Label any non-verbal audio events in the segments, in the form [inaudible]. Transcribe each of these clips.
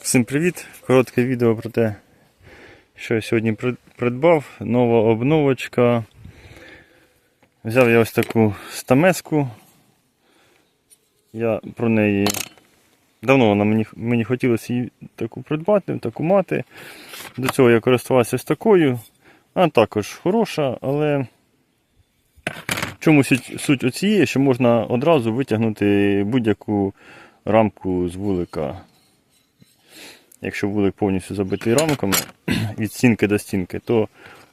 Всім привіт! Коротке відео про те, що я сьогодні придбав. Нова обновочка. Взяв я ось таку стамеску. Я про неї. Давно вона мені, мені хотілося її таку придбати, таку мати. До цього я користувався ось такою. Вона також хороша, але чому суть оцієї, що можна одразу витягнути будь-яку рамку з вулика якщо вулик повністю забитий рамками [clears throat] від стінки до стінки, то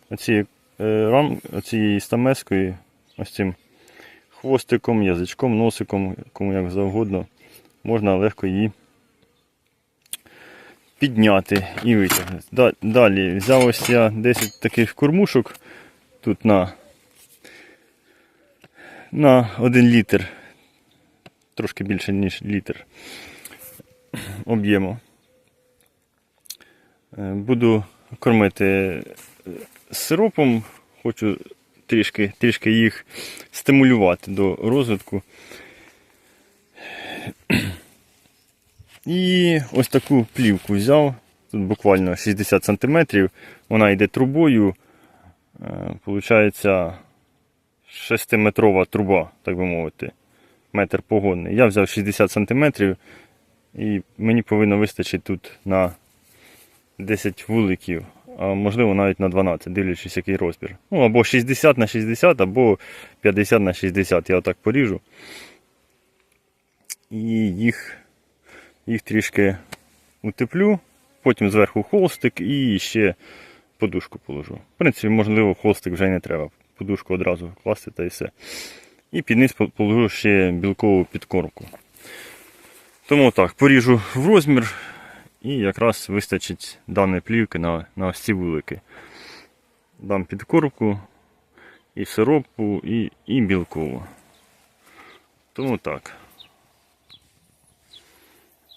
оці, е, рам, оцією стамескою, ось цим хвостиком, язичком, носиком, кому як завгодно, можна легко її підняти і витягнути. Далі взяв ось я 10 таких кормушок тут на, на 1 літр, трошки більше, ніж літр об'єму. Е, Буду кормити е, сиропом, хочу трішки, трішки їх стимулювати до розвитку. І ось таку плівку взяв. Тут буквально 60 см. Вона йде трубою. Е, Получається 6-метрова труба, так би мовити. Метр погонний. Я взяв 60 см і мені повинно вистачити тут на 10 вуликів, а можливо навіть на 12, дивлячись який розмір. Ну, або 60 на 60, або 50 на 60. Я отак поріжу. І їх, їх трішки утеплю, потім зверху холстик і ще подушку положу. В принципі, можливо, холстик вже не треба. Подушку одразу класти та і все. І під низ положу ще білкову підкормку. Тому так, поріжу в розмір, і якраз вистачить даної плівки на, на ось ці вулики. Дам підкорку, і сиропу, і, і білкову. Тому так.